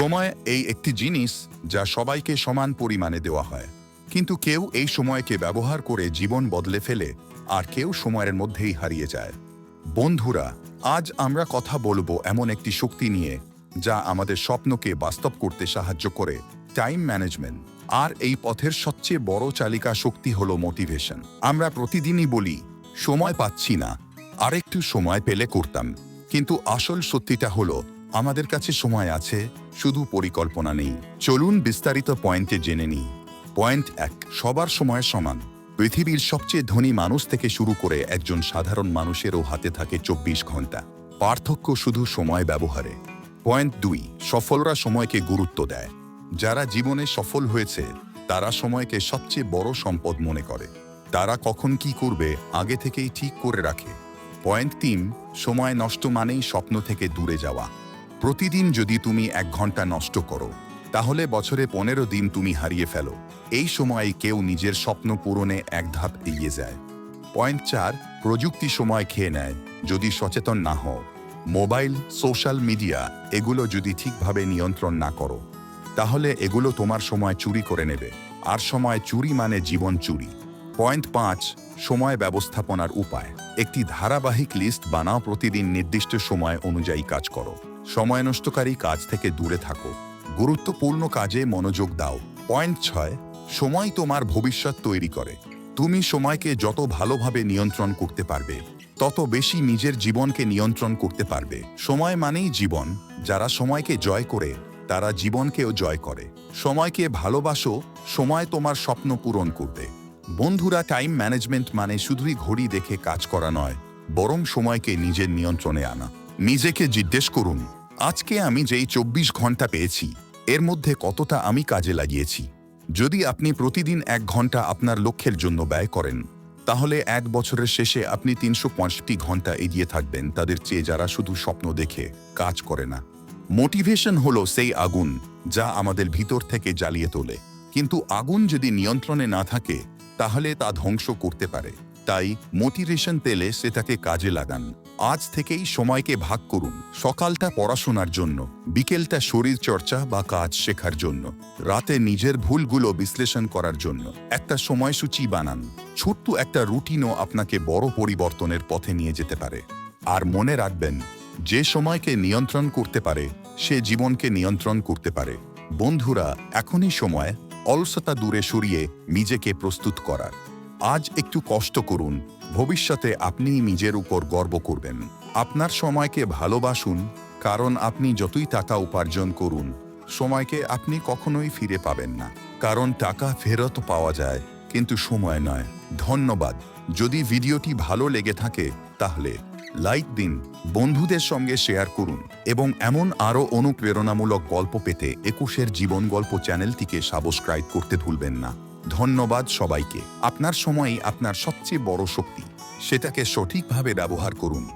সময় এই একটি জিনিস যা সবাইকে সমান পরিমাণে দেওয়া হয়। কিন্তু কেউ এই সময়কে ব্যবহার করে জীবন বদলে ফেলে, আর কেউ সময়ের মধ্যেই হারিয়ে যায়। বন্ধুরা, আজ আমরা কথা বলব এমন একটি শক্তি নিয়ে, যা আমাদের স্বপ্নকে বাস্তব করতে সাহায্য করে, টাইম ম্যানেজমেন্ট। আর এই পথের সবচেয়ে বড় চালিকা শক্তি হলো মোটিভেশন। আমরা প্রতিদিনই বলি, সময় পাচ্ছি না, আরেকটু সময় পেলে করতাম। কিন্তু আসল সত্যিটা হলো আমাদের কাছে সময় আছে, শুধু পরিকল্পনা নেই। চলুন বিস্তারিত পয়েন্টে জেনে নিই। পয়েন্ট এক, সবার সময় সমান। পৃথিবীর সবচেয়ে ধনী মানুষ থেকে শুরু করে একজন সাধারণ মানুষেরও হাতে থাকে চব্বিশ ঘণ্টা পার্থক্য শুধু সময় ব্যবহারে। পয়েন্ট দুই, সফলরা সময়কে গুরুত্ব দেয়। যারা জীবনে সফল হয়েছে, তারা সময়কে সবচেয়ে বড় সম্পদ মনে করে। তারা কখন কি করবে, আগে থেকেই ঠিক করে রাখে। পয়েন্ট তিন, সময় নষ্ট মানেই স্বপ্ন থেকে দূরে যাওয়া। প্রতিদিন যদি তুমি এক ঘণ্টা নষ্ট করো, তাহলে বছরে পনেরো দিন তুমি হারিয়ে ফেলো। এই সময়ে কেউ নিজের স্বপ্ন পূরণে এক ধাপ এগিয়ে যায়। পয়েন্ট চার, প্রযুক্তি সময় খেয়ে নেয়, যদি সচেতন না হও। মোবাইল, সোশ্যাল মিডিয়া, এগুলো যদি ঠিকভাবে নিয়ন্ত্রণ না করো, তাহলে এগুলো তোমার সময় চুরি করে নেবে। আর সময় চুরি মানে জীবন চুরি। পয়েন্ট পাঁচ, সময় ব্যবস্থাপনার উপায়। একটি ধারাবাহিক লিস্ট বানাও প্রতিদিন নির্দিষ্ট সময় অনুযায়ী কাজ করো। সময় নষ্টকারী কাজ থেকে দূরে থাকো। গুরুত্বপূর্ণ কাজে মনোযোগ দাও। পয়েন্ট ছয়, সময় তোমার ভবিষ্যৎ তৈরি করে। তুমি সময়কে যত ভালোভাবে নিয়ন্ত্রণ করতে পারবে, তত বেশি নিজের জীবনকে নিয়ন্ত্রণ করতে পারবে। সময় মানেই জীবন। যারা সময়কে জয় করে, তারা জীবনকেও জয় করে। সময়কে ভালোবাসো, সময় তোমার স্বপ্ন পূরণ করবে। বন্ধুরা, টাইম ম্যানেজমেন্ট মানে শুধুই ঘড়ি দেখে কাজ করা নয়, বরং সময়কে নিজের নিয়ন্ত্রণে আনা। নিজেকে জিজ্ঞেস করুন আজকে আমি যেই চব্বিশ ঘণ্টা পেয়েছি, এর মধ্যে কতটা আমি কাজে লাগিয়েছি? যদি আপনি প্রতিদিন এক ঘণ্টা আপনার লক্ষ্যের জন্য ব্যয় করেন, তাহলে এক বছরের শেষে আপনি তিনশো পঁয়ষট্টি ঘণ্টা এগিয়ে থাকবেন, তাদের চেয়ে যারা শুধু স্বপ্ন দেখে কাজ করে না। মোটিভেশন হলো সেই আগুন যা আমাদের ভিতর থেকে জ্বালিয়ে তোলে। কিন্তু আগুন যদি নিয়ন্ত্রণে না থাকে, তাহলে তা ধ্বংস করতে পারে। তাই মোটিভেশন পেলে সেটাকে কাজে লাগান। আজ থেকেই সময়কে ভাগ করুন। সকালটা পড়াশোনার জন্য, বিকেলটা শরীর চর্চা বা কাজ শেখার জন্য, রাতে নিজের ভুলগুলো বিশ্লেষণ করার জন্য। একটা সময়সূচি বানান। ছোট্ট একটা রুটিনও আপনাকে বড় পরিবর্তনের পথে নিয়ে যেতে পারে। আর মনে রাখবেন, যে সময়কে নিয়ন্ত্রণ করতে পারে, সে জীবনকে নিয়ন্ত্রণ করতে পারে। বন্ধুরা, এখনই সময় অলসতা দূরে সরিয়ে নিজেকে প্রস্তুত করার। আজ একটু কষ্ট করুন। ভবিষ্যতে আপনি নিজের উপর গর্ব করবেন। আপনার সময়কে ভালোবাসুন, কারণ আপনি যতই টাকা উপার্জন করুন, সময়কে আপনি কখনোই ফিরে পাবেন না। কারণ টাকা ফেরত পাওয়া যায়, কিন্তু সময় নয়। ধন্যবাদ। যদি ভিডিওটি ভালো লেগে থাকে, তাহলে লাইক দিন, বন্ধুদের সঙ্গে শেয়ার করুন এবং এমন আরও অনুপ্রেরণামূলক গল্প পেতে একুশের জীবন গল্প চ্যানেলটিকে সাবস্ক্রাইব করতে ভুলবেন না। ধন্যবাদ সবাইকে। আপনার সময়ই আপনার সবচেয়ে বড় শক্তি। সেটাকে সঠিকভাবে ব্যবহার করুন।